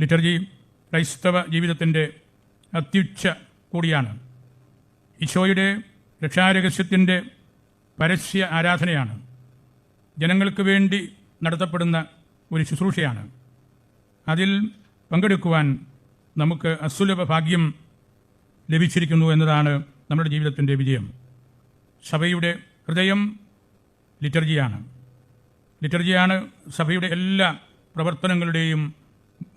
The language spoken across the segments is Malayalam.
ലിറ്റർജി ക്രൈസ്തവ ജീവിതത്തിന്റെ അത്യുച്ച കൂടിയാണ്. ഈശോയുടെ രക്ഷാരഹസ്യത്തിന്റെ പരസ്യ ആരാധനയാണ്. ജനങ്ങൾക്ക് വേണ്ടി നടത്തപ്പെടുന്ന ഒരു ശുശ്രൂഷയാണ്. അതിൽ പങ്കെടുക്കുവാൻ നമുക്ക് അസുലഭ ഭാഗ്യം ലഭിച്ചിരിക്കുന്നു എന്നതാണ് നമ്മുടെ ജീവിതത്തിന്റെ വിജയം. സഭയുടെ ഹൃദയം ലിറ്റർജിയാണ്. ലിറ്റർജിയാണ് സഭയുടെ എല്ലാ പ്രവർത്തനങ്ങളുടെയും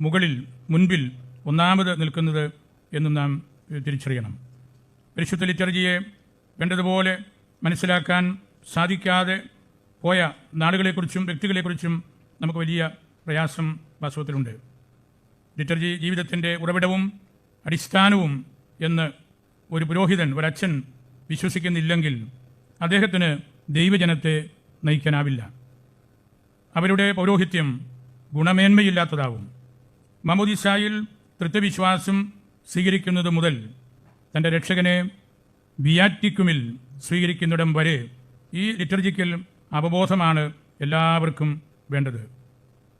മുകളിൽ മുൻപിൽ ഒന്നാമത് നിൽക്കുന്നത് എന്നും നാം തിരിച്ചറിയണം. പരിശുദ്ധ ലിറ്റർജിയെ വേണ്ടതുപോലെ മനസ്സിലാക്കാൻ സാധിക്കാതെ പോയ നാടുകളെക്കുറിച്ചും വ്യക്തികളെക്കുറിച്ചും നമുക്ക് വലിയ പ്രയാസം വാസ്തവത്തിലുണ്ട്. ലിറ്റർജി ജീവിതത്തിന്റെ ഉറവിടവും അടിസ്ഥാനവും എന്ന് ഒരു പുരോഹിതൻ ഒരച്ഛൻ വിശ്വസിക്കുന്നില്ലെങ്കിൽ അദ്ദേഹത്തിന് ദൈവജനത്തെ നയിക്കാനാവില്ല. അവരുടെ പൗരോഹിത്യം ഗുണമേന്മയില്ലാത്തതാവും. മമോദിസായിൽ തൃത്വവിശ്വാസം സ്വീകരിക്കുന്നത് മുതൽ തന്റെ രക്ഷകനെ ബിയാറ്റിക്കുമിൽ സ്വീകരിക്കുന്നിടം വരെ ഈ ലിറ്റർജിക്കൽ അവബോധമാണ് എല്ലാവർക്കും വേണ്ടത്.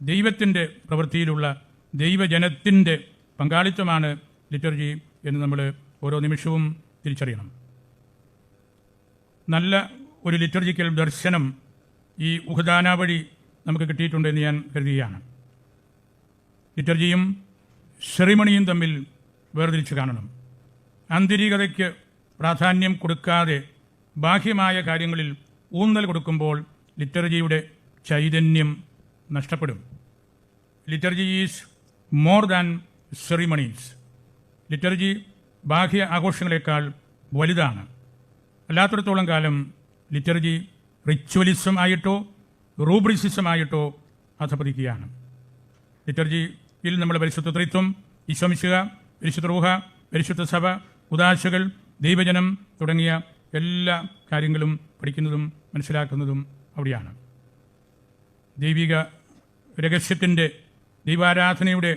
ദൈവത്തിന്റെ പ്രവൃത്തിയിലുള്ള ദൈവജനത്തിന്റെ പങ്കാളിത്തമാണ് ലിറ്റർജി എന്ന് നമ്മൾ ഓരോ നിമിഷവും തിരിച്ചറിയണം. നല്ല ഒരു ലിറ്റർജിക്കൽ ദർശനം ഈ ഉഹദാന വഴി നമുക്ക് കിട്ടിയിട്ടുണ്ടെന്ന് ഞാൻ കരുതുകയാണ്. ലിറ്റർജിയും സെറിമണിയും തമ്മിൽ വേർതിരിച്ച് കാണണം. ആന്തരികതയ്ക്ക് പ്രാധാന്യം കൊടുക്കാതെ ബാഹ്യമായ കാര്യങ്ങളിൽ ഊന്നൽ കൊടുക്കുമ്പോൾ ലിറ്റർജിയുടെ ചൈതന്യം നഷ്ടപ്പെടും. Liturgy is more than ceremonies. Liturgy ബാഹ്യ ആഘോഷങ്ങളെക്കാൾ വലുതാണ്. അല്ലാത്തിടത്തോളം കാലം ലിറ്റർജി റിച്വലിസം ആയിട്ടോ റൂബ്രിസിസം ആയിട്ടോ അധപതിക്കുകയാണ്. ലിറ്റർജിയിൽ നമ്മൾ പരിശുദ്ധ ത്രിത്വം ഈശ്വമിശുക പരിശുദ്ധ റൂഹ പരിശുദ്ധ സഭ ഉദാശകൾ ദൈവജനം തുടങ്ങിയ എല്ലാ കാര്യങ്ങളും പഠിക്കുന്നതും മനസ്സിലാക്കുന്നതും അവിടെയാണ്. ദൈവിക രഹസ്യത്തിന്റെ ദൈവാരാധനയുടെ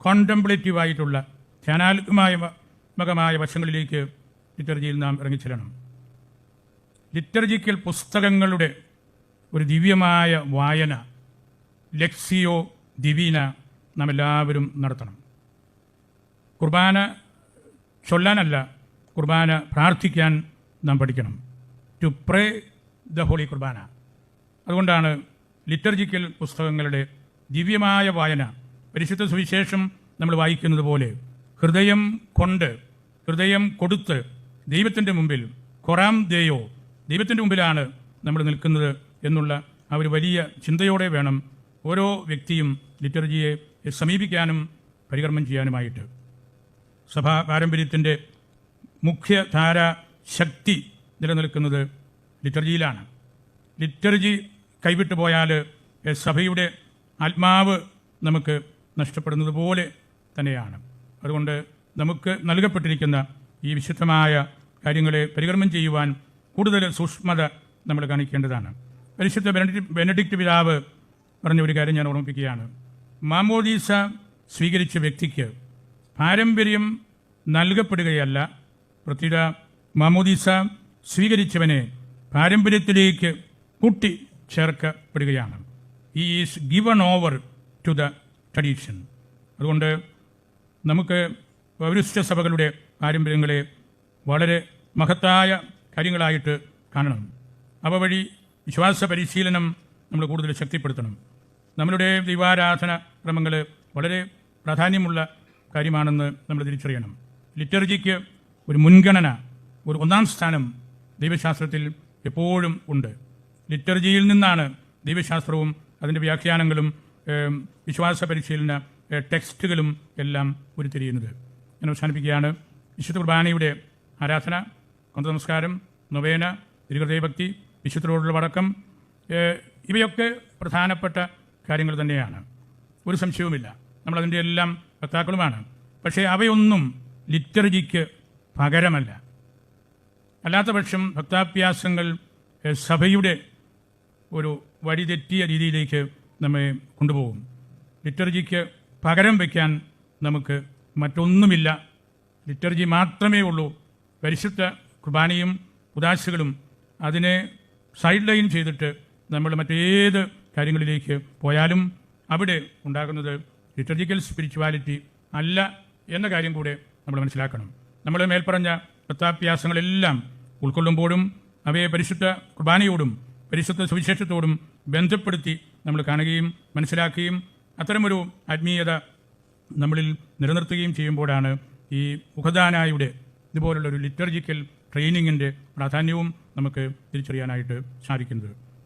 കോണ്ടംപ്ലേറ്റീവായിട്ടുള്ള ധ്യാനാത്മകമായ മകമായ വശങ്ങളിലേക്ക് ലിറ്റർജിയിൽ നാം ഇറങ്ങിച്ചെല്ലണം. ലിറ്റർജിക്കൽ പുസ്തകങ്ങളുടെ ഒരു ദിവ്യമായ വായന ലെക്സിയോ ദിവീന നാം എല്ലാവരും നടത്തണം. കുർബാന ചൊല്ലാനല്ല കുർബാന പ്രാർത്ഥിക്കാൻ നാം പഠിക്കണം. To pray the holy Qurbana. അതുകൊണ്ടാണ് ലിറ്റർജിക്കൽ പുസ്തകങ്ങളുടെ ദിവ്യമായ വായന പരിശുദ്ധ സുവിശേഷം നമ്മൾ വായിക്കുന്നത് പോലെ ഹൃദയം കൊണ്ട് ഹൃദയം കൊടുത്ത് ദൈവത്തിന്റെ മുമ്പിൽ കൊറാം ദേയോ ദൈവത്തിന്റെ മുമ്പിലാണ് നമ്മൾ നിൽക്കുന്നത് എന്നുള്ള ആ ഒരു വലിയ ചിന്തയോടെ വേണം ഓരോ വ്യക്തിയും ലിറ്റർജിയെ സമീപിക്കാനും പരികർമ്മം ചെയ്യാനുമായിട്ട്. സഭാ പാരമ്പര്യത്തിന്റെ മുഖ്യധാര ശക്തി നിലനിൽക്കുന്നത് ലിറ്റർജിയിലാണ്. ലിറ്റർജി കൈവിട്ടു പോയാൽ സഭയുടെ ആത്മാവ് നമുക്ക് നഷ്ടപ്പെടുന്നത് പോലെ തന്നെയാണ്. അതുകൊണ്ട് നമുക്ക് നൽകപ്പെട്ടിരിക്കുന്ന ഈ വിശുദ്ധമായ കാര്യങ്ങളെ പരികർമ്മം ചെയ്യുവാൻ കൂടുതൽ സൂക്ഷ്മത നമ്മൾ കാണിക്കേണ്ടതാണ്. പരിശുദ്ധ ബെനഡിക്ട് ബെനഡിക്റ്റ് പിതാവ് പറഞ്ഞ ഒരു കാര്യം ഞാൻ ഓർമ്മിപ്പിക്കുകയാണ്. മാമോദീസ സ്വീകരിച്ച വ്യക്തിക്ക് പാരമ്പര്യം നൽകപ്പെടുകയല്ല. പ്രത്യേക മാമോദീസ സ്വീകരിച്ചവനെ പാരമ്പര്യത്തിലേക്ക് കൂട്ടി ചേർക്കപ്പെടുകയാണ്. ഈ is given over to the tradition അതുകൊണ്ട് നമുക്ക് പൗരസ്ത്യ സഭകളുടെ പാരമ്പര്യങ്ങളെ വളരെ മഹത്തായ കാര്യങ്ങളായിട്ട് കാണണം. അവ വഴി വിശ്വാസ പരിശീലനം നമ്മൾ കൂടുതൽ ശക്തിപ്പെടുത്തണം. നമ്മളുടെ ദൈവാരാധന ക്രമങ്ങൾ വളരെ പ്രാധാന്യമുള്ള കാര്യമാണെന്ന് നമ്മൾ തിരിച്ചറിയണം. ലിറ്റർജിക്ക് ഒരു മുൻഗണന ഒരു ഒന്നാം സ്ഥാനം ദൈവശാസ്ത്രത്തിൽ എപ്പോഴും ഉണ്ട്. ലിറ്റർജിയിൽ നിന്നാണ് ദൈവശാസ്ത്രവും അതിന്റെ വ്യാഖ്യാനങ്ങളും വിശ്വാസ പരിശീലന ടെക്സ്റ്റുകളും എല്ലാം ഉരുത്തിരിയുന്നത്. ഞാൻ അവസാനിപ്പിക്കുകയാണ്. വിശുദ്ധ കുർബാനയുടെ ആരാധന കൊന്ത നമസ്കാരം നൊവേന തിരുഹൃദയഭക്തി വിശുദ്ധരോടുള്ള വടക്കം ഇവയൊക്കെ പ്രധാനപ്പെട്ട കാര്യങ്ങൾ തന്നെയാണ്. ഒരു സംശയവുമില്ല. നമ്മളതിന്റെ എല്ലാം വക്താക്കളുമാണ് പക്ഷേ അവയൊന്നും ലിറ്റർജിക്ക് പകരമല്ല. അല്ലാത്ത പക്ഷം ഭക്താഭ്യാസങ്ങൾ സഭയുടെ ഒരു വഴിതെറ്റിയ രീതിയിലേക്ക് നമ്മെ കൊണ്ടുപോകും. ലിറ്റർജിക്ക് പകരം വയ്ക്കാൻ നമുക്ക് മറ്റൊന്നുമില്ല. ലിറ്റർജി മാത്രമേ ഉള്ളൂ. പരിശുദ്ധ കുർബാനയും ഉദാശകളും അതിനെ സൈഡ് ലൈൻ ചെയ്തിട്ട് നമ്മൾ മറ്റേത് കാര്യങ്ങളിലേക്ക് പോയാലും അവിടെ ഉണ്ടാകുന്നത് ലിറ്റർജിക്കൽ സ്പിരിച്വാലിറ്റി അല്ല എന്ന കാര്യം കൂടെ നമ്മൾ മനസ്സിലാക്കണം. നമ്മൾ മേൽപ്പറഞ്ഞ കൃത്താഭ്യാസങ്ങളെല്ലാം ഉൾക്കൊള്ളുമ്പോഴും അവയെ പരിശുദ്ധ കുർബാനയോടും പരിശുദ്ധ സുവിശേഷത്തോടും ബന്ധപ്പെടുത്തി നമ്മൾ കാണുകയും മനസ്സിലാക്കുകയും അത്തരമൊരു ആത്മീയത നമ്മളിൽ നിലനിർത്തുകയും ചെയ്യുമ്പോഴാണ് ഈ മുഖദാനായുടെ ഇതുപോലുള്ള ഒരു ലിറ്റർജിക്കൽ ട്രെയിനിങ്ങിന്റെ പ്രാധാന്യവും നമുക്ക് തിരിച്ചറിയാനായിട്ട് സാധിക്കുന്നത്.